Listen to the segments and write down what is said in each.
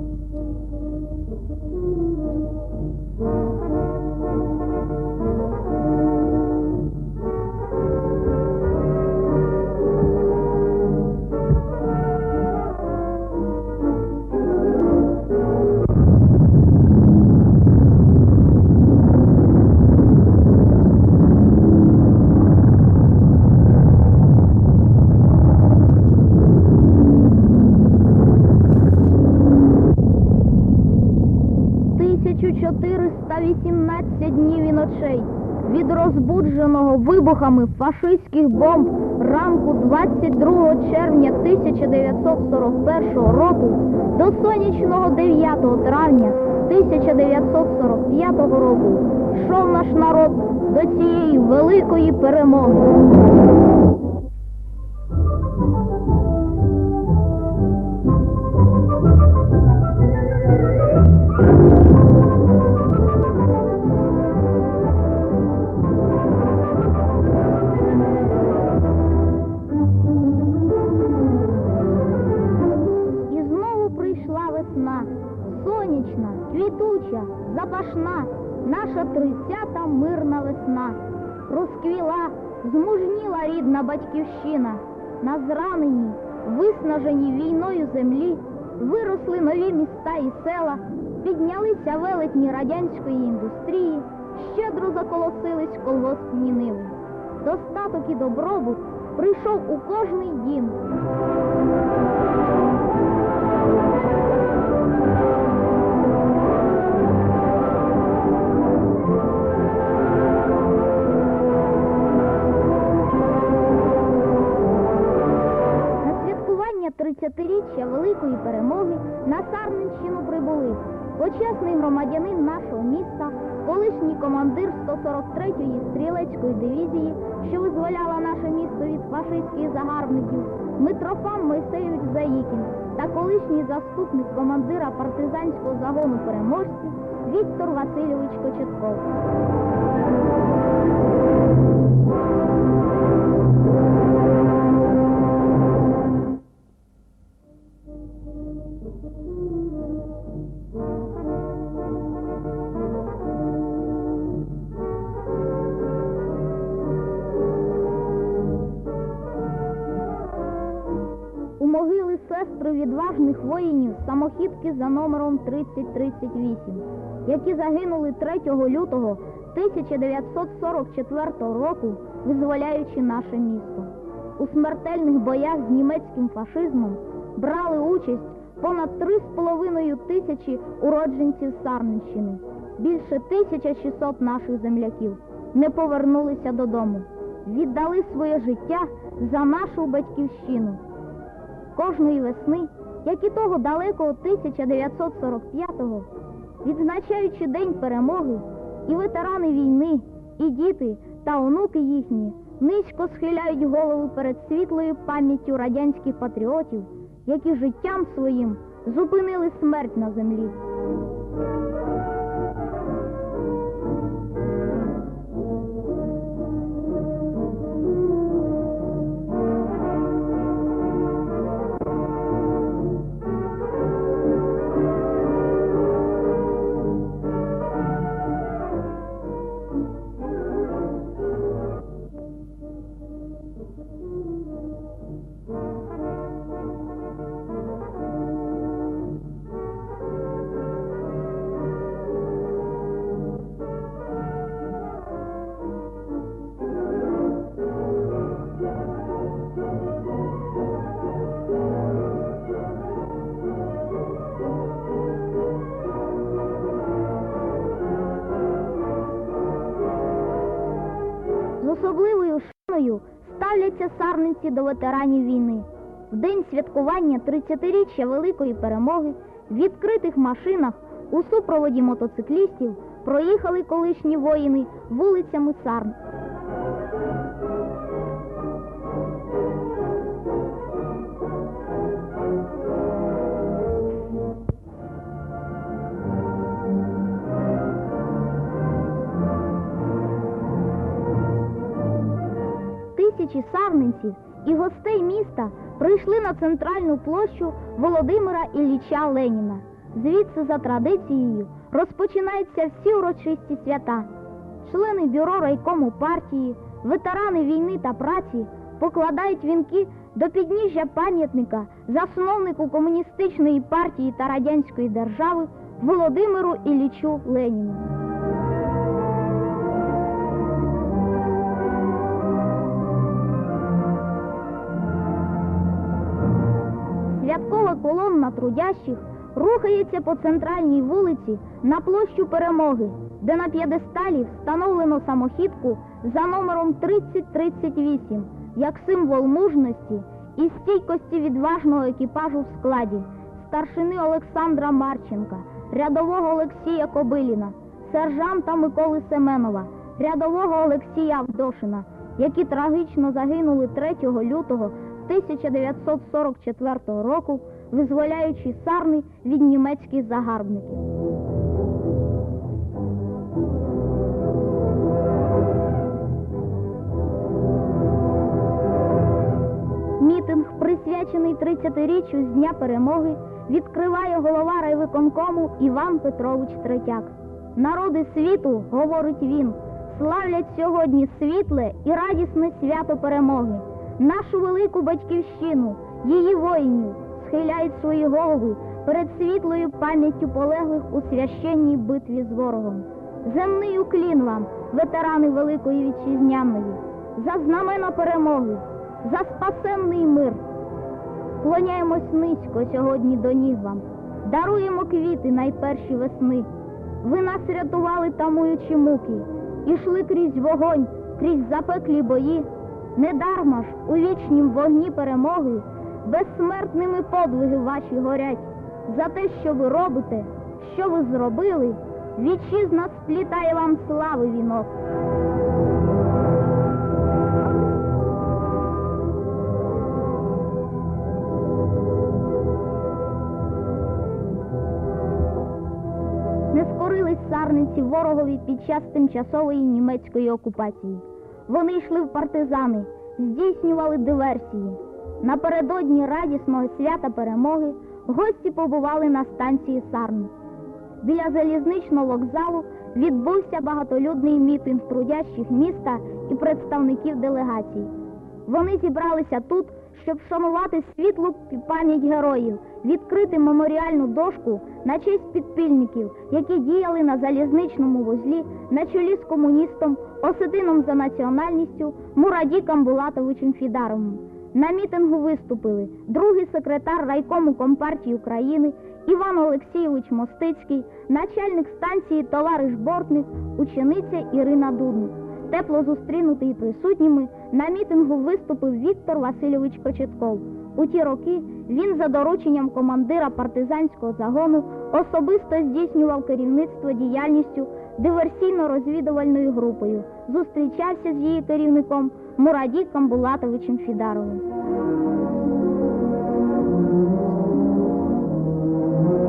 Thank you. Розбудженого вибухами фашистських бомб ранку 22 червня 1941 року до сонячного 9 травня 1945 року йшов наш народ до цієї великої перемоги. Батьківщина. На зраненій, виснаженій війною землі виросли нові міста і села, піднялися велетні радянської індустрії, щедро заколосились колгоспні ниви. Достаток і добробут прийшов у кожний дім. 30-річчя Великої перемоги на Сарненщину прибули почесний громадянин нашого міста, колишній командир 143-ї стрілецької дивізії, що визволяла наше місто від фашистських загарбників, Митрофан Мойсеєвич Заїкін та колишній заступник командира партизанського загону переможці Віктор Васильович Кочетков. У воїнів самохідки за номером 3038, які загинули 3 лютого 1944 року, визволяючи наше місто. У смертельних боях з німецьким фашизмом брали участь понад 3,5 тисячі уродженців Сарненщини. Більше 1600 наших земляків не повернулися додому, віддали своє життя за нашу батьківщину. Кожної весни, як і того далекого 1945-го, відзначаючи День перемоги, і ветерани війни, і діти та онуки їхні низько схиляють голову перед світлою пам'яттю радянських патріотів, які життям своїм зупинили смерть на землі. Ставляться сарниці до ветеранів війни. В день святкування 30-річчя Великої перемоги в відкритих машинах у супроводі мотоциклістів проїхали колишні воїни вулицями Сарн. Тисячі сарненців і гостей міста прийшли на центральну площу Володимира Ілліча Леніна. Звідси за традицією розпочинаються всі урочисті свята. Члени бюро райкому партії, ветерани війни та праці покладають вінки до підніжжя пам'ятника засновнику комуністичної партії та радянської держави Володимиру Іллічу Леніну. Колонна трудящих рухається по центральній вулиці на площу перемоги, де на п'єдесталі встановлено самохідку за номером 3038 як символ мужності і стійкості відважного екіпажу в складі старшини Олександра Марченка, рядового Олексія Кобиліна, сержанта Миколи Семенова, рядового Олексія Авдошина, які трагічно загинули 3 лютого 1944 року, визволяючи сарни від німецьких загарбників. Мітинг, присвячений 30-річчю з Дня перемоги, відкриває голова райвиконкому Іван Петрович Третяк. Народи світу, говорить він, славлять сьогодні світле і радісне свято перемоги, нашу велику батьківщину, її воїнів, схиляють свої голови перед світлою пам'яттю полеглих у священній битві з ворогом. Земний уклін вам, ветерани Великої Вітчизняної, за знамена перемоги, за спасенний мир. Склоняємось низько сьогодні до ніг вам, даруємо квіти найперші весни. Ви нас рятували, тамуючи муки, ішли крізь вогонь, крізь запеклі бої. Недарма ж у вічнім вогні перемоги безсмертними подвиги ваші горять. За те, що ви робите, що ви зробили, вітчизна сплітає вам слави вінок. Не скорились сарниці ворогові під час тимчасової німецької окупації. Вони йшли в партизани, здійснювали диверсії. Напередодні радісного свята перемоги гості побували на станції Сарни. Біля залізничного вокзалу відбувся багатолюдний мітинг трудящих міста і представників делегацій. Вони зібралися тут, щоб вшанувати світлу пам'ять героїв, відкрити меморіальну дошку на честь підпільників, які діяли на залізничному вузлі на чолі з комуністом, осетином за національністю Мурадіком Булатовичем Фідаровим. На мітингу виступили другий секретар райкому Компартії України Іван Олексійович Мостицький, начальник станції товариш Бортник, учениця Ірина Дудник. Тепло зустрінутий присутніми, на мітингу виступив Віктор Васильович Кочетков. У ті роки він за дорученням командира партизанського загону особисто здійснював керівництво діяльністю диверсійно-розвідувальною групою. Зустрічався з її керівником Мурадіком Булатовичем Федаровым.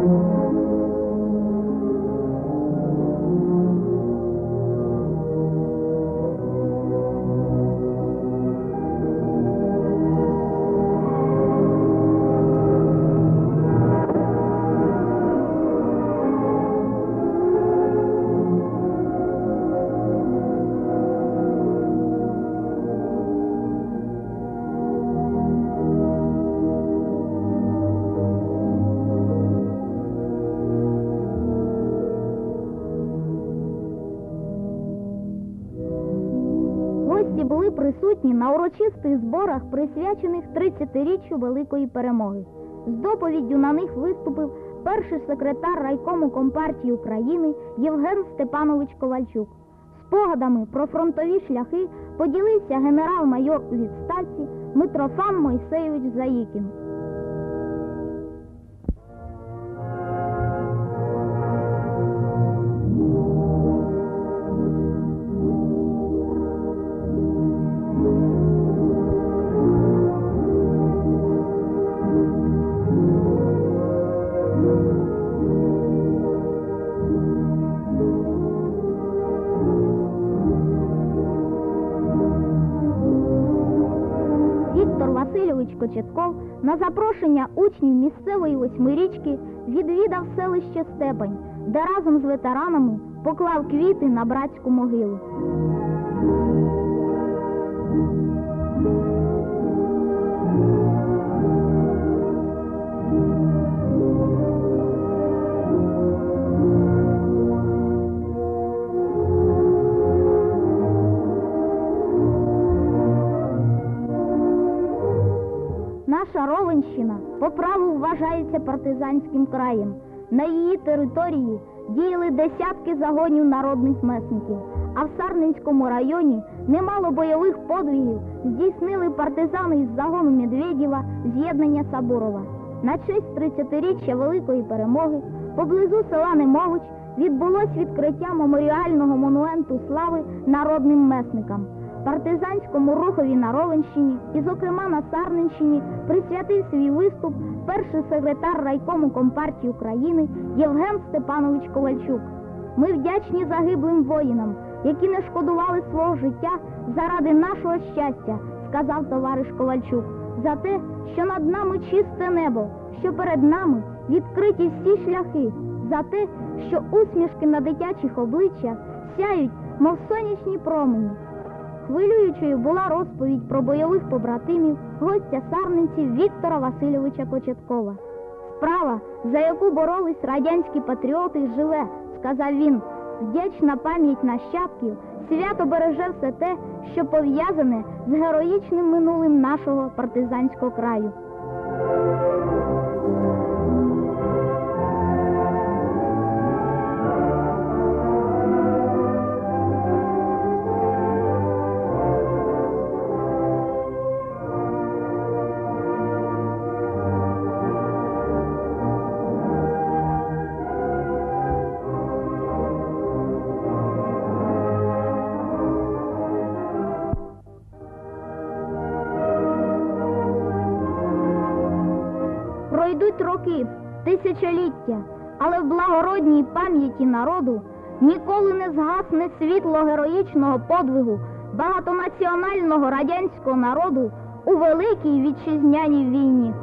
Thank були присутні на урочистих зборах, присвячених 30-річчю Великої перемоги. З доповіддю на них виступив перший секретар райкому Компартії України Євген Степанович Ковальчук. Спогадами про фронтові шляхи поділився генерал-майор у відставці Митрофан Мойсеєвич Заїкін. Запрошення учнів місцевої восьмирічки відвідав селище Степань, де разом з ветеранами поклав квіти на братську могилу. Вважається партизанським краєм. На її території діяли десятки загонів народних месників, а в Сарненському районі немало бойових подвигів здійснили партизани із загону Медведєва з'єднання Сабурова. На честь 30-річчя Великої перемоги поблизу села Немович відбулось відкриття меморіального монументу слави народним месникам. Партизанському рухові на Ровенщині і, зокрема, на Сарненщині присвятив свій виступ перший секретар райкому Компартії України Євген Степанович Ковальчук. Ми вдячні загиблим воїнам, які не шкодували свого життя заради нашого щастя, сказав товариш Ковальчук, за те, що над нами чисте небо, що перед нами відкриті всі шляхи, за те, що усмішки на дитячих обличчях сяють, мов сонячні промені. Хвилюючою була розповідь про бойових побратимів гостя сарненців Віктора Васильовича Кочеткова. Справа, за яку боролись радянські патріоти, живе, сказав він. Вдячна пам'ять нащадків свято береже все те, що пов'язане з героїчним минулим нашого партизанського краю. Тисячоліття, але в благородній пам'яті народу ніколи не згасне світло героїчного подвигу багатонаціонального радянського народу у великій вітчизняній війні.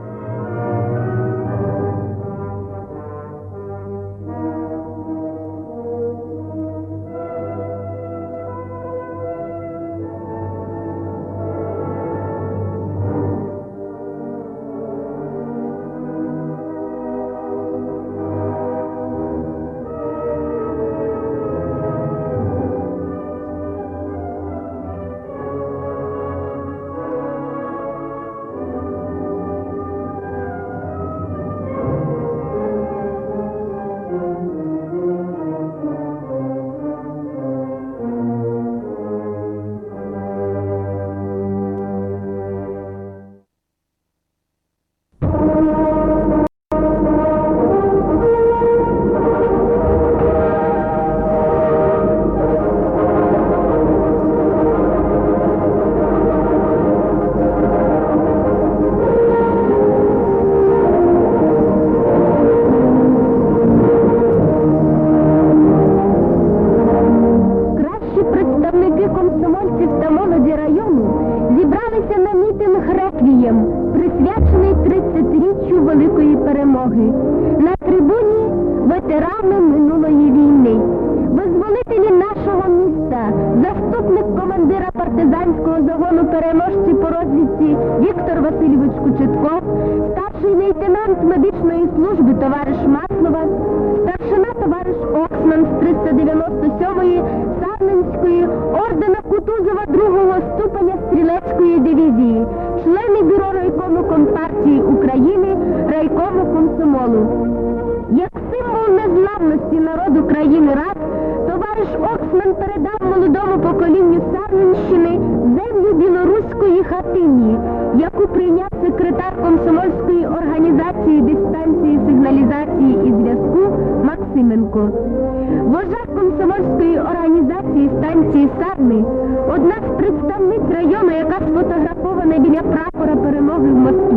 Васильович Кучетков, старший лейтенант медичної служби товариш Маслова, біля прапора перемоги в Москві,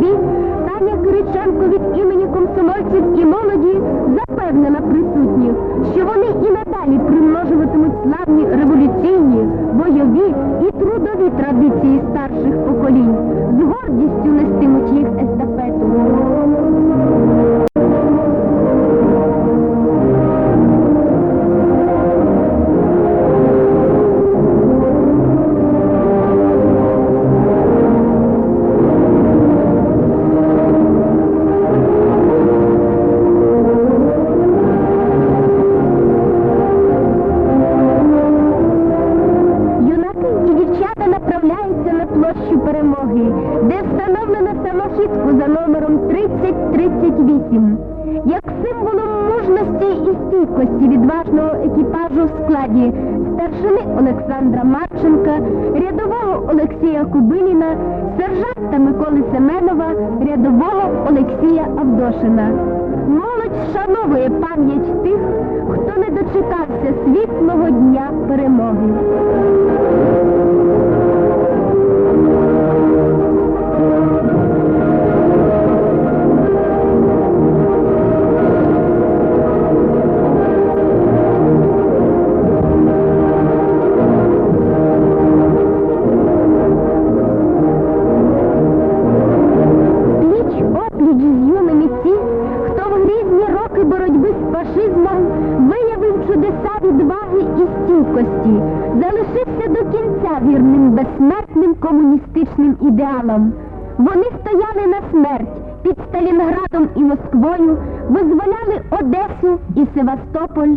площу перемоги, де встановлено самохідку за номером 3038, як символом мужності і стійкості відважного екіпажу в складі старшини Олександра Марченка, рядового Олексія Кубиніна, сержанта Миколи Семенова, рядового Олексія Авдошина. Молодь шановує пам'ять тих, хто не дочекався світлого дня перемоги. Комуністичним ідеалам. Вони стояли на смерть під Сталінградом і Москвою, визволяли Одесу і Севастополь.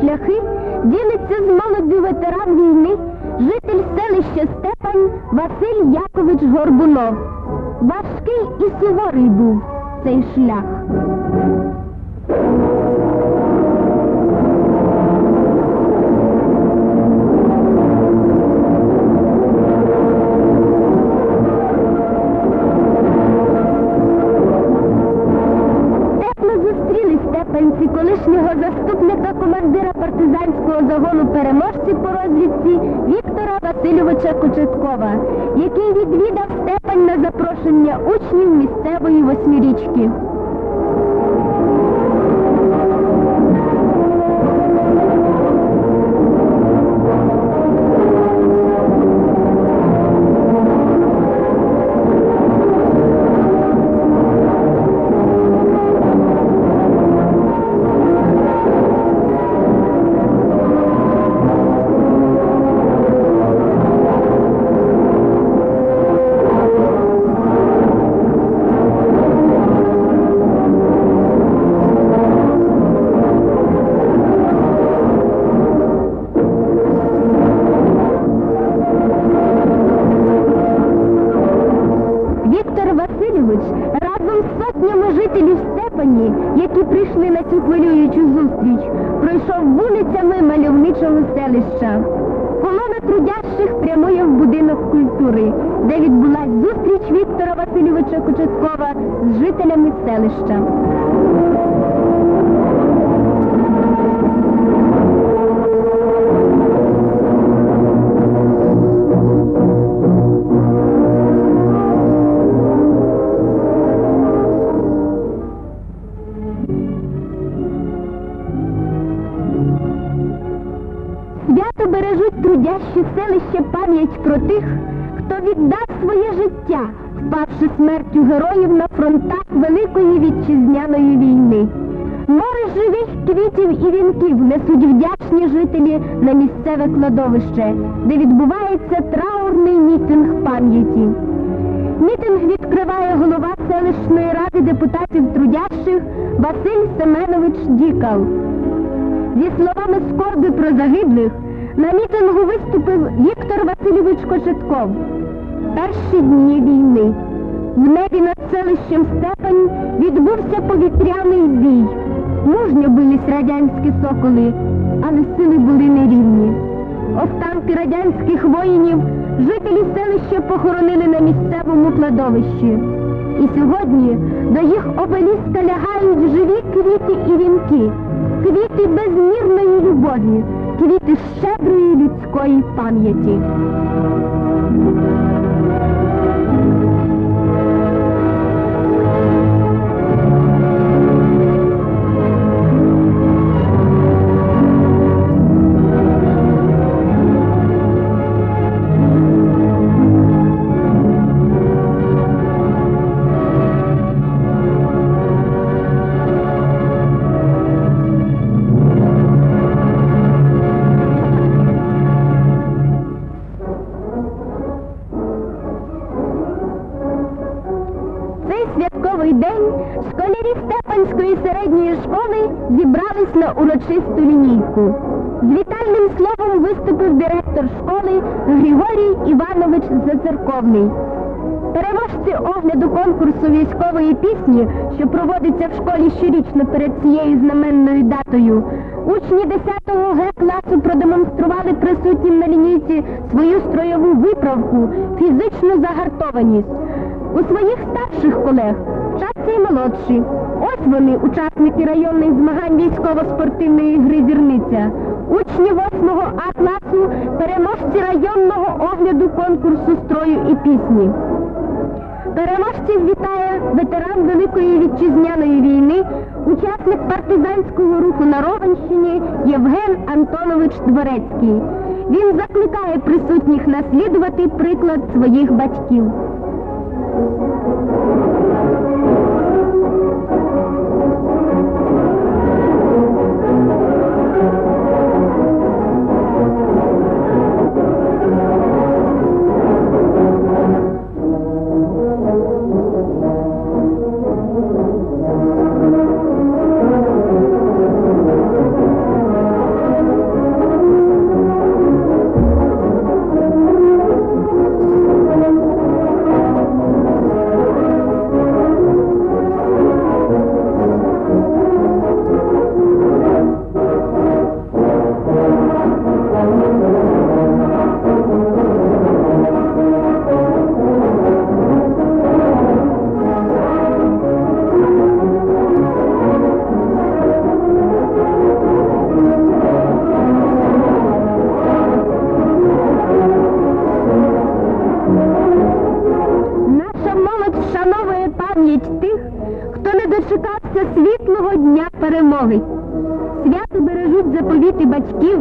Шляхи ділиться з молоддю ветеран війни, житель селища Степань Василь Якович Горбунов. Важкий і суворий був цей шлях. Васильовича Кочеткова, який відвідав степень на запрошення учнів місцевої восьмирічки. Жителів які прийшли на цю хвилюючу зустріч, пройшов вулицями мальовничого селища. Колона трудящих прямує в будинок культури, де відбулась зустріч Віктора Васильовича Кочеткова з жителями селища. Віддав своє життя, впавши смертю героїв на фронтах Великої вітчизняної війни. Море живих квітів і вінків несуть вдячні жителі на місцеве кладовище, де відбувається траурний мітинг пам'яті. Мітинг відкриває голова селищної ради депутатів трудящих Василь Семенович Дікал. Зі словами скорби про загиблих на мітингу виступив Віктор Васильович Кочетков. Перші дні війни. В небі над селищем Степань відбувся повітряний бій. Мужньо бились радянські соколи, але сили були нерівні. Останки радянських воїнів жителі селища похоронили на місцевому кладовищі. І сьогодні до їх обеліска лягають живі квіти і вінки, квіти безмірної любові, квіти щедрої людської пам'яті. Середньої школи зібрались на урочисту лінійку. З вітальним словом виступив директор школи Григорій Іванович Зацерковний. Переможці огляду конкурсу військової пісні, що проводиться в школі щорічно перед цією знаменною датою, учні 10-го Г класу продемонстрували присутнім на лінійці свою строєву виправку, фізичну загартованість. У своїх старших колег й молодші. Ось вони, учасники районних змагань військово-спортивної гри Зірниця. Учні 8-го А класу, переможці районного огляду конкурсу строю і пісні. Переможців вітає ветеран Великої вітчизняної війни, учасник партизанського руху на Ровенщині Євген Антонович Дворецький. Він закликає присутніх наслідувати приклад своїх батьків. батьків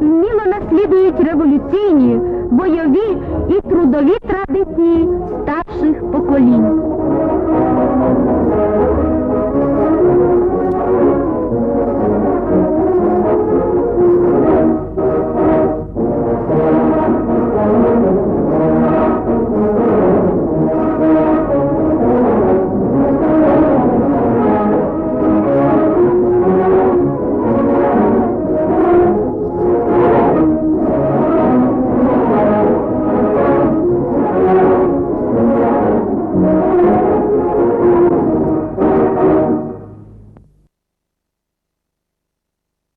вміло наслідують революційні, бойові і трудові традиції старших поколінь.